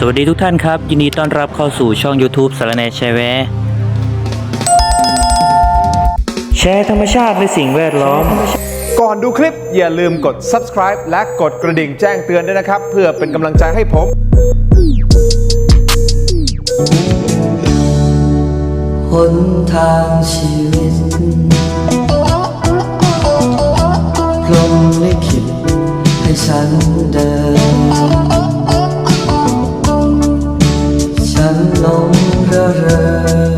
สวัสดีทุกท่านครับ ยินดีต้อนรับเข้าสู่ช่อง YouTube สารแหนแชร์แวร์แชร์ธรรมชาติและสิ่งแวดล้อม ก่อนดูคลิปอย่าลืมกด subscribe และกดกระดิ่งแจ้งเตือนด้วยนะครับ เพื่อเป็นกำลังใจให้ผม หนทางชีวิตพรหมลิขิตให้ฉันเดิน นหลงระเริง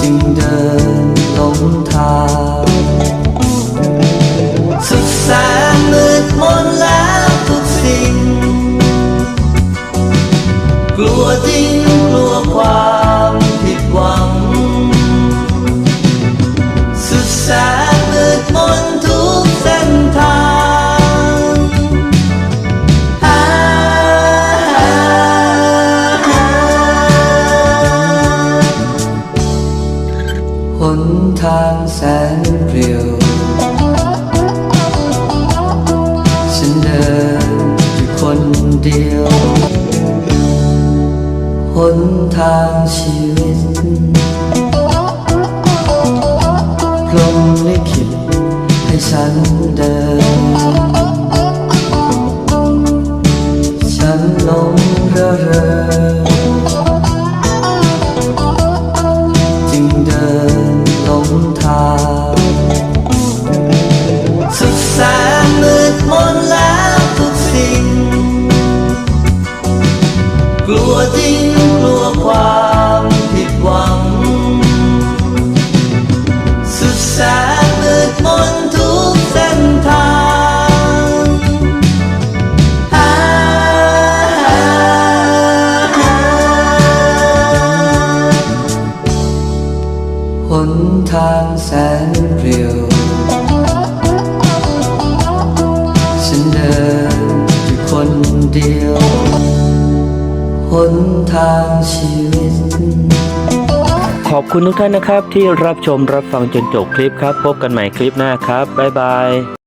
จึงเดินหลงทางสุดแสนมืดมนแล้วทุกสิ่ง กลัวจริงกลัวความ ทางแสนเปลี่ยวฉันเดินอยู่คนเดียวหนทางชีวิตพรมลิขิตให้ฉันเดิน ฉันหลงระเริง ลัวจริงกลัวความผิดหวัง สุดแสนมืดมนทุกเส้นทางอ่าหนทางแสนเปลี่ยวฉันเดินอยู่คนเดียว หนทางชีวิต ขอบคุณทุกท่านนะครับที่รับชมรับฟังจนจบคลิปครับ พบกันใหม่คลิปหน้าครับ บ๊ายบาย